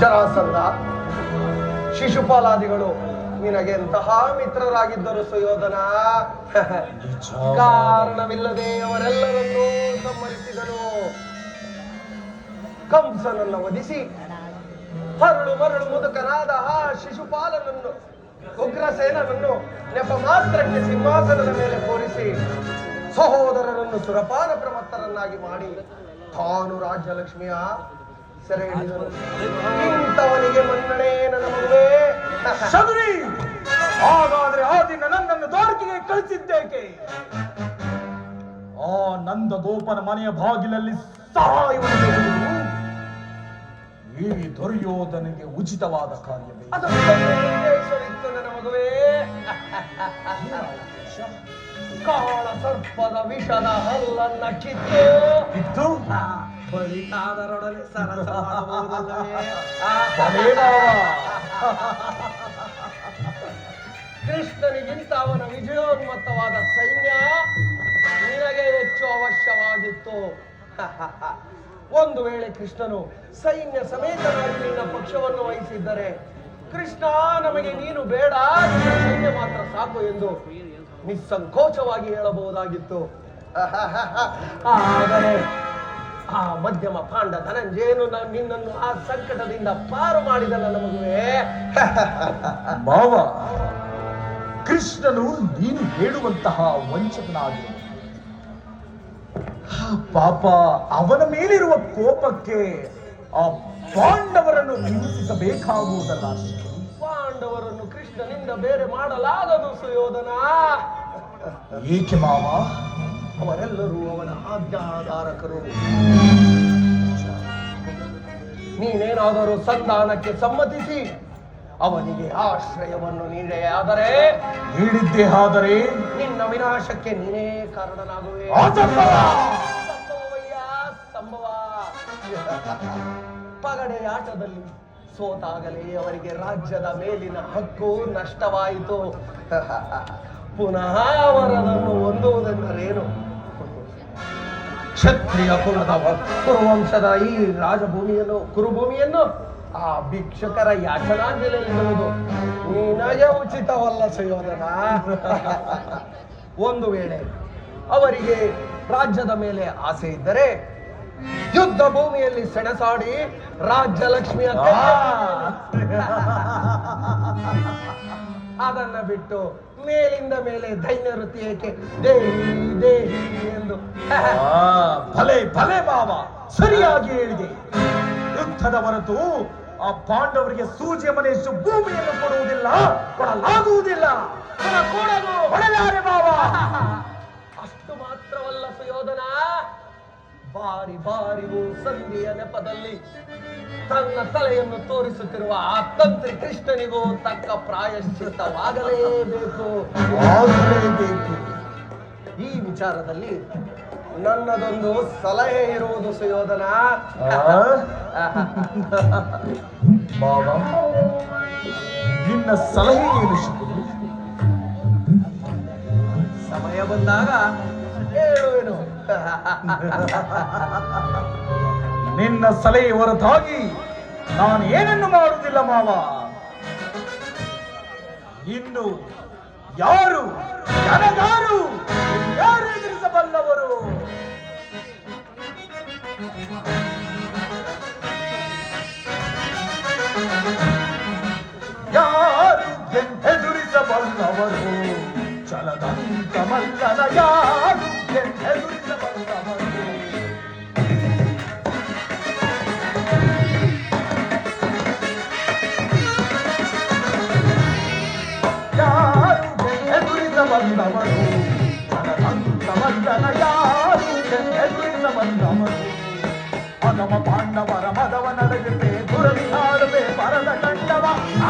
ಜರಾಸಂಧ ಶಿಶುಪಾಲಾದಿಗಳು ನಿನಗೆ ಎಂತಹ ಮಿತ್ರರಾಗಿದ್ದರು ಸುಯೋಧನ? ಕಾರಣವಿಲ್ಲದೆ ಅವರೆಲ್ಲರನ್ನೂ ಸಮ್ಮತಿಸಿದನು ಕಂಸನನ್ನು ವಧಿಸಿ ಹರಳು ಮರಳು ಮುದುಕನಾದ ಆ ಶಿಶುಪಾಲನನ್ನು ಉಗ್ರಸೇನನನ್ನು ನೆಪ ಮಾತ್ರಕ್ಕೆ ಸಿಂಹಾಸನದ ಮೇಲೆ ಕೂರಿಸಿ ಸಹೋದರರನ್ನು ಸುರಪಾನ ಪ್ರಮತ್ತರನ್ನಾಗಿ ಮಾಡಿ ತಾನು ರಾಜ್ಯಲಕ್ಷ್ಮಿಯ ಸೆರೆ ಹಿಡಿದನು ಇಂಥವನಿಗೆ ಮನ್ನಣೆ ನನ್ನ ಮಗುವೇ ಶಬರಿ ಹಾಗಾದ್ರೆ ಆ ದಿನ ನನ್ನನ್ನು ದ್ವಾರಕೆಗೆ ಕಳಿಸಿದ್ದೇಕೆ? ಆ ನಂದ ಗೋಪನ ಮನೆಯ ಬಾಗಿಲಲ್ಲಿ ಬೇಡುವುದು ಈ ದೊರೆಯೋದನಿಗೆ ಉಚಿತವಾದ ಕಾರ್ಯವೇ. ಅದಕ್ಕೊಂದು ಉದ್ದೇಶವಿತ್ತು ನನ್ನ ಮಗುವೇ. ಕಾಳ ಸರ್ಪದ ವಿಷದ ಹಲ್ಲನ್ನ ಕಿತ್ತು. ಕಿತ್ತು? ಬಲಿತಾದರೊಡನೆ. ಕೃಷ್ಣನಿಗಿಂತ ಅವನ ವಿಜಯೋನ್ಮತ್ತವಾದ ಸೈನ್ಯ ನಿನಗೆ ಹೆಚ್ಚು ಅವಶ್ಯವಾಗಿತ್ತು. ಒಂದು ವೇಳೆ ಕೃಷ್ಣನು ಸೈನ್ಯ ಸಮೇತನಾಗಿ ನಿನ್ನ ಪಕ್ಷವನ್ನು ವಹಿಸಿದ್ದರೆ ಕೃಷ್ಣ, ನಮಗೆ ನೀನು ಬೇಡ. ಸೈನ್ಯ ಮಾತ್ರ ಸಾಕು ಎಂದು ನಿಸ್ಸಂಕೋಚವಾಗಿ ಹೇಳಬಹುದಾಗಿತ್ತು. ಆದರೆ ಆ ಮಧ್ಯಮ ಪಾಂಡ ಧನಂಜಯನು ನಿನ್ನನ್ನು ಆ ಸಂಕಟದಿಂದ ಪಾರು ಮಾಡಿದಲ್ಲ ನಮಗೆ ಮಾವ, ಕೃಷ್ಣನು ನೀನು ಹೇಳುವಂತಹ ವಂಚಕನಾಗಿ. ಪಾಪ ಅವನ ಮೇಲಿರುವ ಕೋಪಕ್ಕೆ ಆ ಪಾಂಡವರನ್ನು ಹಿಂಸಿಸಬೇಕಾಗುವುದಲ್ಲ. ಪಾಂಡವರನ್ನು ಕೃಷ್ಣನಿಂದ ಬೇರೆ ಮಾಡಲಾಗದು ಸುಯೋಧನ. ಏಕೆ ಮಾವ? ಅವರೆಲ್ಲರೂ ಅವನ ಆಜ್ಞಾಧಾರಕರು. ನೀನೇನಾದರೂ ಸಂತಾನಕ್ಕೆ ಸಮ್ಮತಿಸಿ ಅವನಿಗೆ ಆಶ್ರಯವನ್ನು ನೀಡೇ ಆದರೆ ನೀಡಿದ್ದೇ ಆದರೆ ನಿನ್ನ ವಿನಾಶಕ್ಕೆ ನೀನೇ ಕಾರಣನಾಗುವೆ. ಆತಂಬವ! ಸಂಭವಯ್ಯ, ಆಟದಲ್ಲಿ ಸೋತಾಗಲೇ ಅವರಿಗೆ ರಾಜ್ಯದ ಮೇಲಿನ ಹಕ್ಕು ನಷ್ಟವಾಯಿತು. ಪುನಃ ಅವರನ್ನು ಹೊಂದುವುದೆಂದರೇನು? ಕ್ಷತ್ರಿಯ ಕುಲದ ಕುರುವಂಶದ ಈ ರಾಜಭೂಮಿಯನ್ನು ಕುರುಭೂಮಿಯನ್ನು ಆ ಭಿಕ್ಷಕರ ಯಾಚನಾಂಜಲಿಯುವುದು ನಿನಗೆ ಉಚಿತವಲ್ಲ ಸುಯೋಧನ. ಒಂದು ವೇಳೆ ಅವರಿಗೆ ರಾಜ್ಯದ ಮೇಲೆ ಆಸೆ ಇದ್ದರೆ ಯುದ್ಧ ಭೂಮಿಯಲ್ಲಿ ಸೆಣಸಾಡಿ ರಾಜ್ಯ ಲಕ್ಷ್ಮಿಯ ಅದನ್ನ ಬಿಟ್ಟು ಮೇಲಿಂದ ಮೇಲೆ ದೈನ್ಯ ವೃತ್ತಿ ಏಕೆ? ದೇಹಿ ದೇಹಿ ಎಂದು. ಭಲೆ ಭಲೆ ಬಾವ ಸರಿಯಾಗಿ ಹೇಳಿದೆ. ಯುದ್ಧದ ಹೊರತು ಆ ಪಾಂಡವರಿಗೆ ಸೂಜಿಯ ಮನೆಯಷ್ಟು ಭೂಮಿಯನ್ನು ಕೊಡುವುದಿಲ್ಲ ಕೊಡಲಾಗುವುದಿಲ್ಲ. ಕೊಡಲು ಕೊಡಲಾರೆ ಮಾವ ಬಾರಿ ಬಾರಿಗೂ ಸಂಧಿಯ ನೆಪದಲ್ಲಿ ತನ್ನ ತಲೆಯನ್ನು ತೋರಿಸುತ್ತಿರುವ ಆ ತಂತ್ರಿ ಕೃಷ್ಣನಿಗೂ ತಕ್ಕ ಪ್ರಾಯಶ್ಚಿತ್ತವಾಗಲೇಬೇಕು. ಆಗಲೇಬೇಕು. ಈ ವಿಚಾರದಲ್ಲಿ ನನ್ನದೊಂದು ಸಲಹೆ ಇರುವುದು ಸುಯೋಧನ. ನಿನ್ನ ಸಲಹೆ ಏನು ಸಮಯ ಬಂದಾಗ ನಿನ್ನ ಸಲಹೆ ಹೊರತಾಗಿ ನಾನು ಏನನ್ನು ಮಾಡುವುದಿಲ್ಲ ಮಾವ. ಇನ್ನು ಯಾರು ಯಾರು ಎದುರಿಸಬಲ್ಲವರು ಯಾರು ಎದುರಿಸಬಲ್ಲವರು? ಯಾರು ಎದುರಿಸಬಲ್ಲವರು? చలదంతమల్లనయారు ఎదురిన బంధమయ్యే బంధమను చలదంతమల్లనయారు ఎదురిన బంధమను పదమ పాండవర మదవ నడగితే దురవిహారమే పరద కండవ. ఆ!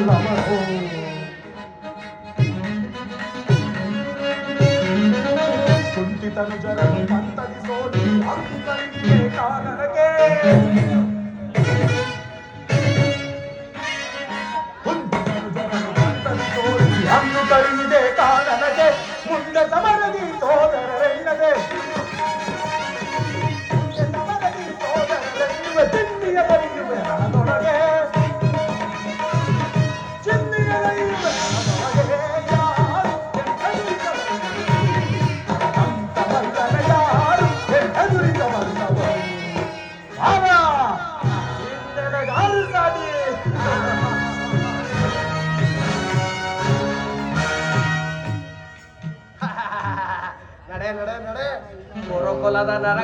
బలమహో కుంటితను జరము పంతది సోడి అంతరికే కారణకే ನಿನ್ನೆನಗಾರು ಸಾಟಿ. ನಡೆ ನಡೆ ನಡೆ ಕುರುಕುಲದ ನರ